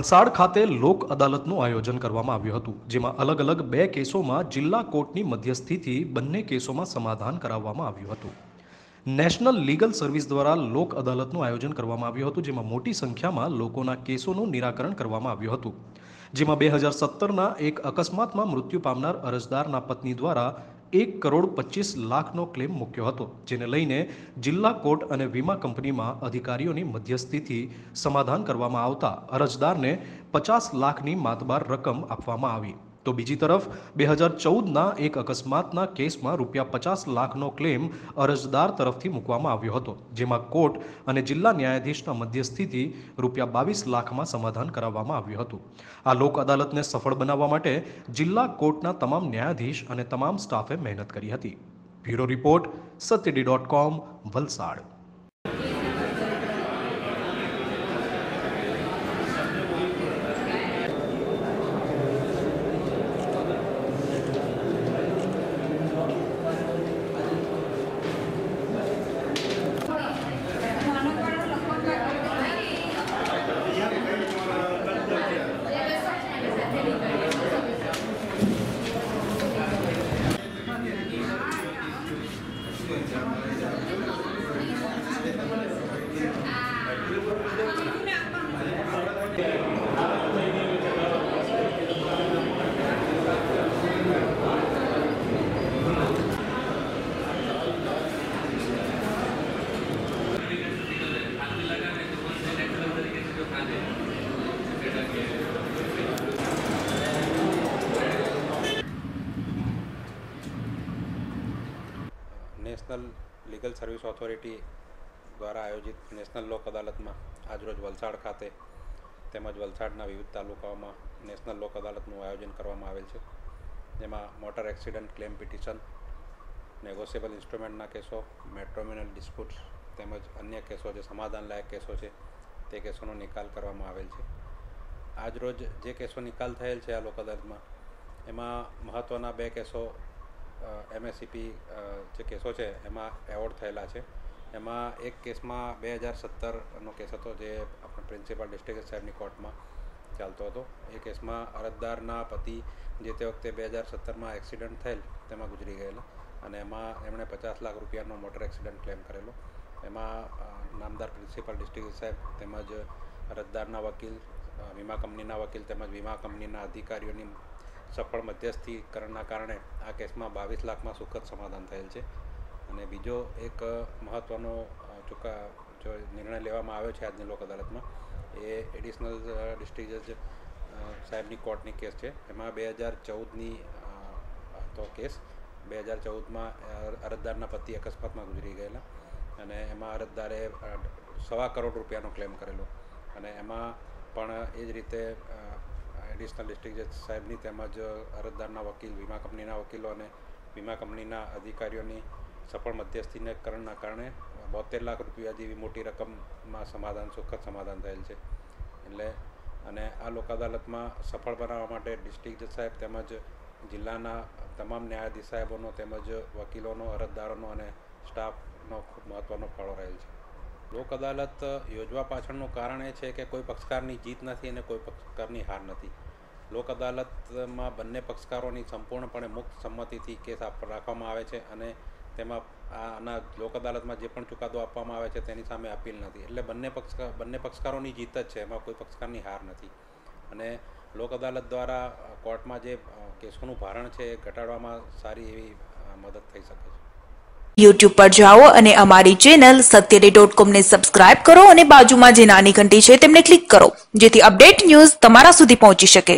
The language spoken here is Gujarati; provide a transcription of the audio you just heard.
વલસાડ ખાતે લોક અદાલતનું આયોજન કરવામાં આવ્યું હતું, જેમાં અલગ અલગ બે કેસોમાં જિલ્લા કોર્ટની મધ્યસ્થીથી બંને કેસોમાં સમાધાન કરાવવામાં આવ્યું હતું. નેશનલ લીગલ સર્વિસ દ્વારા લોક અદાલતનું આયોજન કરવામાં આવ્યું હતું, જેમાં મોટી સંખ્યામાં લોકોના કેસોનું નિરાકરણ કરવામાં આવ્યું હતું. જેમાં બે હજાર સત્તરના એક અકસ્માતમાં મૃત્યુ પામનાર અરજદારના પત્ની દ્વારા એક કરોડ પચીસ લાખનો ક્લેમ મૂક્યો હતો, જેને લઈને જિલ્લા કોર્ટ અને વીમા કંપનીમાં અધિકારીઓની મધ્યસ્થીથી સમાધાન કરવામાં આવતા અરજદારને પચાસ લાખની માતબાર રકમ આપવામાં આવી. તો બીજી તરફ, બે હજાર ચૌદના એક અકસ્માતના કેસમાં રૂપિયા પચાસ લાખનો ક્લેમ અરજદાર તરફથી મૂકવામાં આવ્યો હતો, જેમાં કોર્ટ અને જિલ્લા ન્યાયાધીશના મધ્યસ્થીથી રૂપિયા બાવીસ લાખમાં સમાધાન કરાવવામાં આવ્યું હતું. આ લોક અદાલતને સફળ બનાવવા માટે જિલ્લા કોર્ટના તમામ ન્યાયાધીશ અને તમામ સ્ટાફે મહેનત કરી હતી. Bureau report, Satyaday dot com, Valsad. National legal service authority દ્વારા આયોજિત નેશનલ લોક અદાલતમાં આજરોજ વલસાડ ખાતે તેમજ વલસાડના વિવિધ તાલુકાઓમાં નેશનલ લોક અદાલતનું આયોજન કરવામાં આવેલ છે. જેમાં motor accident claim petition, negotiable ઇન્સ્ટ્રુમેન્ટના કેસો, મેટ્રોમિનલ ડિસ્પ્યુટ્સ તેમજ અન્ય કેસો જે સમાધાનલાયક કેસો છે તે કેસોનો નિકાલ કરવામાં આવેલ છે. આજરોજ જે કેસો નિકાલ થયેલ છે આ લોક અદાલતમાં, એમાં મહત્ત્વના બે કેસો એમએસસીપી જે કેસો છે એમાં એવોર્ડ થયેલા છે. એમાં એક કેસમાં બે હજાર સત્તરનો કેસ હતો જે આપણે પ્રિન્સિપાલ ડિસ્ટ્રિક્ટ સાહેબની કોર્ટમાં ચાલતો હતો. એ કેસમાં અરજદારના પતિ જે તે વખતે બે હજાર સત્તરમાં એક્સિડન્ટ થયેલ, તેમાં ગુજરી ગયેલા અને એમાં એમણે પચાસ લાખ રૂપિયાનો મોટર એક્સિડન્ટ ક્લેમ કરેલો. એમાં નામદાર પ્રિન્સિપાલ ડિસ્ટ્રિક્ટ સાહેબ તેમજ અરજદારના વકીલ વીમા કંપનીના વકીલ તેમજ વીમા કંપનીના અધિકારીઓની સફળ મધ્યસ્થીકરણના કારણે આ કેસમાં બાવીસ લાખમાં સુખદ સમાધાન થયેલ છે. અને બીજો એક મહત્ત્વનો ચૂકા જો નિર્ણય લેવામાં આવ્યો છે આજની લોક અદાલતમાં, એ એડિશનલ ડિસ્ટ્રિક્ટ જજ સાહેબની કોર્ટની કેસ છે. એમાં બે હજાર ચૌદની તો કેસ, બે હજાર ચૌદમાં અરજદારના પતિ અકસ્માતમાં ગુજરી ગયેલા અને એમાં અરજદારે સવા કરોડ રૂપિયાનો ક્લેમ કરેલો. અને એમાં પણ એ જ રીતે એડિશનલ ડિસ્ટ્રિક્ટ જજ સાહેબની તેમજ અરજદારના વકીલ, વીમા કંપનીના વકીલો અને વીમા કંપનીના અધિકારીઓની સફળ મધ્યસ્થીકરણના કારણે બોતેર લાખ રૂપિયા જેવી મોટી રકમમાં સમાધાન, સુખદ સમાધાન થયેલ છે. એટલે અને આ લોક અદાલતમાં સફળ બનાવવા માટે ડિસ્ટ્રિક્ટ જજ સાહેબ તેમજ જિલ્લાના તમામ ન્યાયાધીશ સાહેબોનો તેમજ વકીલોનો, અરજદારોનો અને સ્ટાફનો ખૂબ મહત્ત્વનો ફાળો રહેલ છે. લોક અદાલત યોજવા પાછળનું કારણ એ છે કે કોઈ પક્ષકારની જીત નથી અને કોઈ પક્ષકારની હાર નથી. લોક અદાલતમાં બંને પક્ષકારોની સંપૂર્ણપણે મુક્ત સંમતિથી કેસ રાખવામાં આવે છે અને તેમાં આના લોક અદાલતમાં જે પણ ચુકાદો આપવામાં આવે છે તેની સામે અપીલ નથી. એટલે બંને પક્ષ બંને પક્ષકારોની જીત જ છે, એમાં કોઈ પક્ષકારની હાર નથી. અને લોક અદાલત દ્વારા કોર્ટમાં જે કેસોનું ભારણ છે એ ઘટાડવામાં સારી એવી મદદ થઈ શકે છે. યુટ્યુબ પર જાઓ અને અમારી ચેનલ સત્યડે ડોટ કોમને સબસ્ક્રાઇબ કરો અને બાજુમાં જે નાની ઘંટી છે તેમને ક્લિક કરો, જેથી અપડેટ ન્યૂઝ તમારા સુધી પહોંચી શકે.